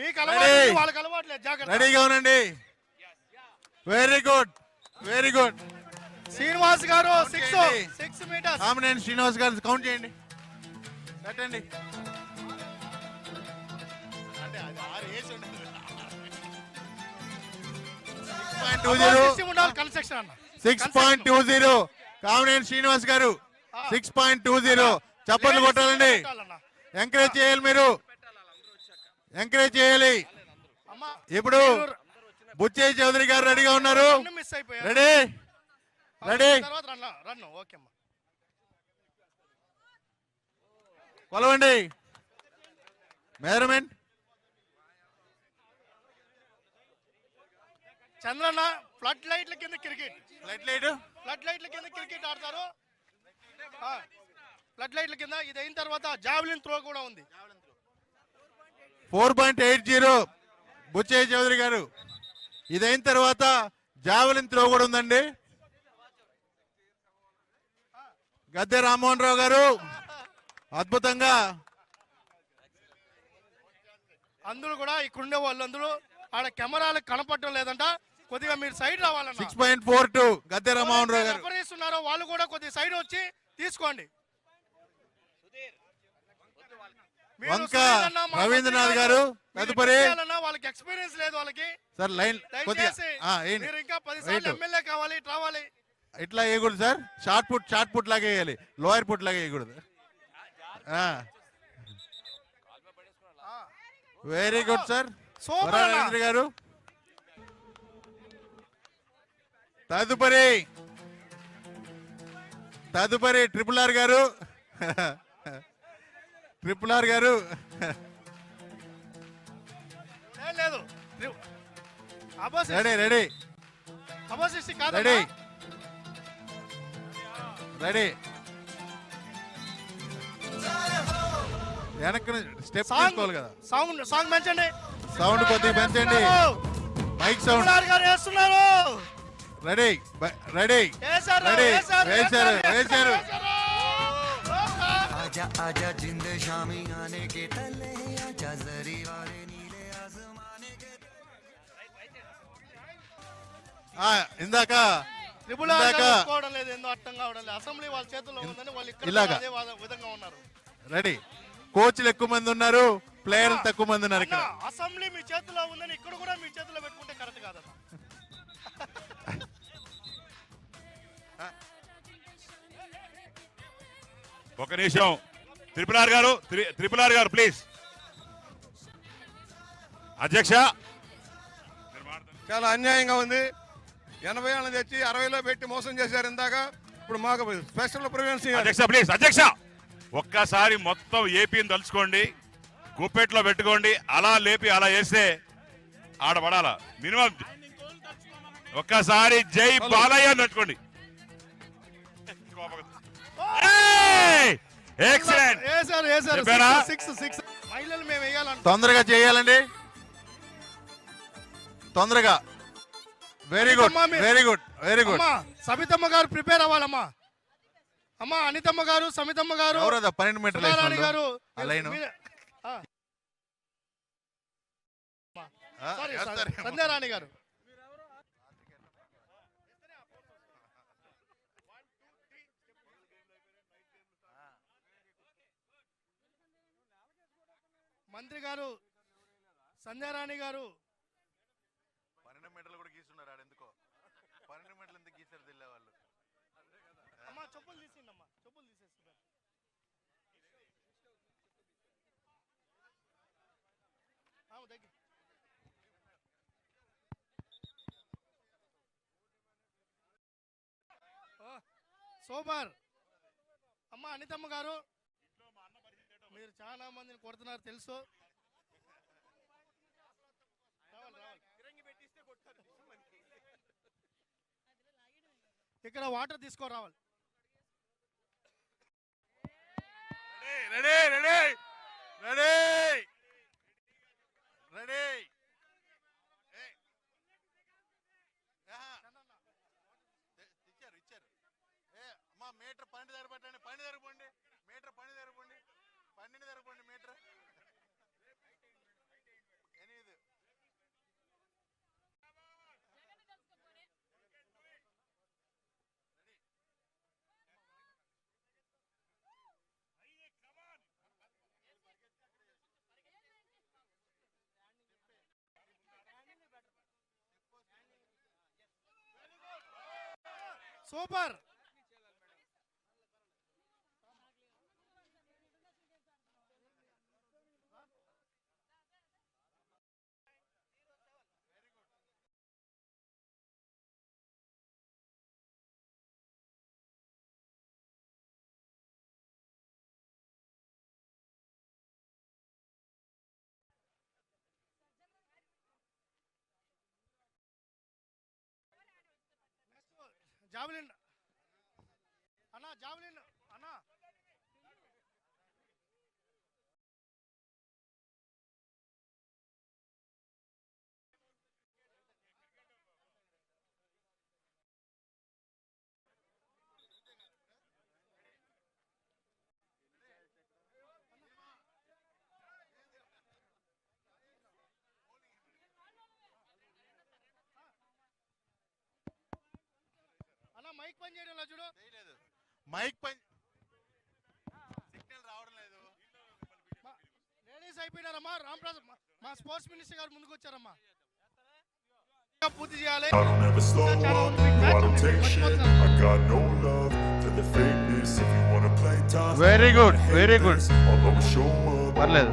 మీకు అలవాటు ఉంది, వాళ్ళకి అలవాట్లేదు జాగ్రత్త. రెడీగా ఉండండి. Very good very good Srinivas garu six. Six metres Kamineni Srinivas garu count చేయండి. పెట్టండి అంటే అది ఆరు వేసి ఉండదు. 6.20 ఉండాలి కన్స్ట్రక్షన్ అన్న. Six point two zero Kamineni Srinivas garu six point two zero చప్పట్లు కొట్టాలండి. ఎంకరేజ్ చేయాలి మీరు. ఎంకరేజ్ చేయాలి. అమ్మా ఇప్పుడు బుచ్చయ్య చౌదరి గారు రెడీగా ఉన్నారు. రెండు మిస్ అయిపోయారు. రెడీ? రెడీ? తర్వాత రన్ రన్ ఓకే అమ్మా. కొలవండి. మెజర్మెంట్ చంద్రన్న ఫ్లడ్ లైట్ల కింద క్రికెట్ లైట్ లైట్ ఫ్లడ్ లైట్ల కింద క్రికెట్ ఆడతారు. ఫ్లడ్ లైట్ల కింద ఇది అయిన తర్వాత జావలిన్ త్రో కూడా ఉంది. Four point eight zero Buchaiah Chowdary garu. ఇదైన తర్వాత జావలిన్ త్రో కూడా ఉందండి. గద్దె రామ్మోహన్ రావు గారు అద్భుతంగా. అందరూ కూడా ఇక్కడ ఉండే వాళ్ళందరూ ఆడ కెమెరాలకు కనపడటం లేదంట. కొద్దిగా మీరు సైడ్ రావాలన్న. Six point four two Gadde Rammohan Rao గారు వాళ్ళు కూడా కొద్దిగా సైడ్ వచ్చి తీసుకోండి మీరు వంక రవీంద్రనాథ్ గారు తదుపరి వాళ్ళకి ఎక్స్పీరియన్స్ లేదు వాళ్ళకి. Sir line. మీరు ఇంకా పది. సార్లు ఎమ్మెల్యే కావాలి రావాలి. ఇట్లా వేయకూడదు sir? Shot put shot put లాగా వేయాలి. లోయర్ పుట్ లాగా వేయకూడదు. Very good sir. రవీంద్ర గారు. తదుపరి తదుపరి ట్రిపుల్ ఆర్ గారు. Triple R garu. లేదు. Ready ready. రెడీ. రెడీ. వెనక్కి స్టెప్ సాంగ్ తీసుకోవాలి కదా. సౌండ్ సాంగ్ పెంచండి. సౌండ్ కొద్దిగా పెంచండి. Mike sound. Ready. Ready. Ready. వేశారు. వేశారు. आजा आजा जिंद शामी आने के तले आजा जरी वाले नीले आसमाने के ఆ, ఇందాక ట్రిపుల్ ఆర్ ఇందాక గారు ఒప్పుకోవడం లేదు ఏందో అర్థం కావడం లేదు అసెంబ్లీ వాళ్ళ చేతుల్లో ఉందని వాళ్ళు ఇక్కడ ఇలాగా. అదే వాద- విధంగా ఉన్నారు రెడీ కోచ్లు ఎక్కువ మంది ఉన్నారు ప్లేయర్లు తక్కువ మంది ఉన్నారు అన్న, ఇక్కడ అసెంబ్లీ మీ చేతిలో ఉందని ఇక్కడ కూడా మీ చేతిలో పెట్టుకుంటే కరెక్ట్ కాదన్న ఒక నిమిషం. త్రిపుల్ ఆర్ గారు త్రి- త్రిపుల్ ఆర్ గారు ప్లీజ్ అధ్యక్ష. చాలా అన్యాయంగా ఉంది. ఎనభై ఏళ్ళని తెచ్చి అరవైలో పెట్టి మోసం చేశారు ఇందాక. ఇప్పుడు మాకు స్పెషల్ ప్రివెన్స్ అధ్యక్ష ప్లీజ్ అధ్యక్ష. ఒక్కసారి మొత్తం ఏపీని తలుచుకోండి. గుప్పెట్లో పెట్టుకోండి. అలా లేపి అలా వేస్తే ఆడ పడాలా. మినిమం ఒక్కసారి జై బాలయ్య అని తట్టుకోండి ఎక్సలెంట్ వేశారు వేశారు చెప్పారా? సిక్స్ సిక్స్ మహిళలు మేము వేయాలంట తొందరగా చేయాలండి. తొందరగా. వెరీ గుడ్ అమ్మా, మీరు- వెరీ గుడ్ వెరీ గుడ్ అమ్మా సబితమ్మ గారు ప్రిపేర్ అవ్వాలమ్మా. అమ్మా అనితమ్మ గారు సమితమ్మ గారు ఎవరదా పన్నెండు మీటర్లు వేసిన వాళ్ళు? గారు ఆ లైను. మీరే- ఆ, ఆ, సారీ వేస్తారేమో. సంధ్యారాణి గారు. మంత్రి గారు సంధ్యారాణి గారు. పన్నెండు మీటర్లు కూడా గీస్తున్నారు ఆడ ఎందుకో? పన్నెండు మీటర్లు ఎందుకు గీసారు తెల్లే వాళ్ళు? అమ్మా చెప్పులు తీసిండి అమ్మా చెప్పులు తీసేస్తున్నారు. దగ్గర. Oh, super. అమ్మ అనితమ్మ గారు. మీరు చాలా మందిని కొడుతున్నారు తెలుసు. ఇక్కడ వాటర్ తీసుకురావాలి రెడీ రెడీ రెడీ రెడీ. ఇచ్చారు ఇచ్చారు. ఏ అమ్మా మీటర్ పన్నెండు దగ్గర పెట్టండి పన్నెండు దగ్గర పోండి. అన్ని జరగండి మీటర్ ఎనిమిది సూపర్ జావలిన్. అన్నా జావలిన్. పని చూడు మైక్ పని సిగ్నల్ రావడం లేదు లేడీస్ అయిపోయినారమ్మా రామ్ ప్రసాద్ మా- స్పోర్ట్స్ మినిస్టర్ గారు ముందుకు వచ్చారమ్మా పూర్తి చేయాలి I'll always show up పర్లేదు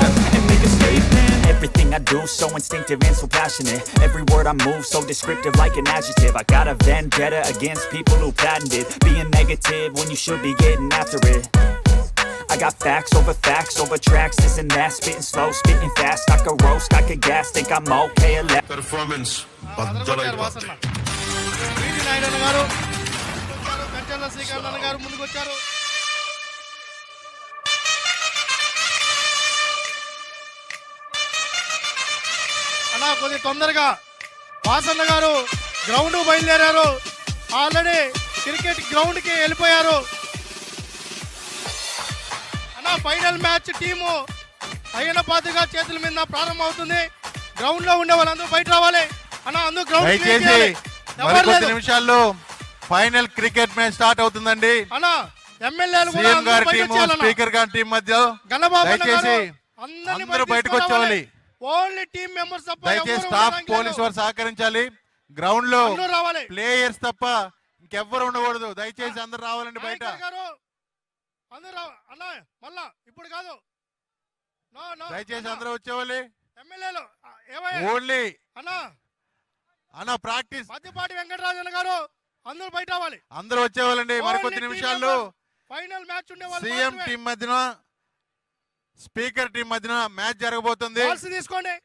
Everything I do so instinctive and so passionate Every word I move so descriptive like an adjective I got a vendetta against people who patented Being negative when you should be getting after it I got facts over facts over tracks This and that, spitting slow, spitting fast I could roast, I could gas, think I'm okay at last Performance అదనపడ్డారు Vasanna వీటి నాయుడు గారు వచ్చారు, అన్నా కొద్ది తొందరగా వాసన్న గారు ground బయలుదేరారు. Already cricket గ్రౌండ్కి వెళ్ళిపోయారు. అన్నా ఫైనల్ మ్యాచ్ టీము అయిన పాతిగా చేతుల మీద ప్రారంభం అవుతుంది గ్రౌండ్లో ఉండే వాళ్ళందరూ బయట రావాలి. అన్న అందరూ గ్రౌండ్. నిమిషాల్లో ఫైనల్ క్రికెట్ మ్యాచ్ స్టార్ట్ అవుతుందండి. అన్న ఎమ్మెల్యేలు కూడా సీఎం అందరూ గారి బయట టీము వచ్చేయాలన్న. స్పీకర్ గారి టీం మధ్య దయచేసి అందరూ బయట బయటకు. వచ్చేవాలి ఓన్లీ టీమ్ మెంబర్స్ తప్ప దయచేసి స్టాఫ్ పోలీస్. వారు సహకరించాలి. గ్రౌండ్లో రావాలి. ప్లేయర్స్ తప్ప ఇంకెవ్వరు ఉండకూడదు. దయచేసి అందరు రావాలండి బయట. అందరూ అన్న మళ్ళా ఇప్పుడు కాదు. దయచేసి అందరూ వచ్చేవాలి ఎమ్మెల్యేలు ఓన్లీ అన్న. అన్న ప్రాక్టీస్ మధ్యపాటి వెంకటరాజన్ గారు అందరూ బయట రావాలి. అందరూ వచ్చేవాళ్ళండి. మరికొద్ది నిమిషాల్లో ఫైనల్ మ్యాచ్ ఉండే సీఎం. టీం మధ్యన స్పీకర్ టీం మధ్యన మ్యాచ్ జరగబోతుంది. తీసుకోండి.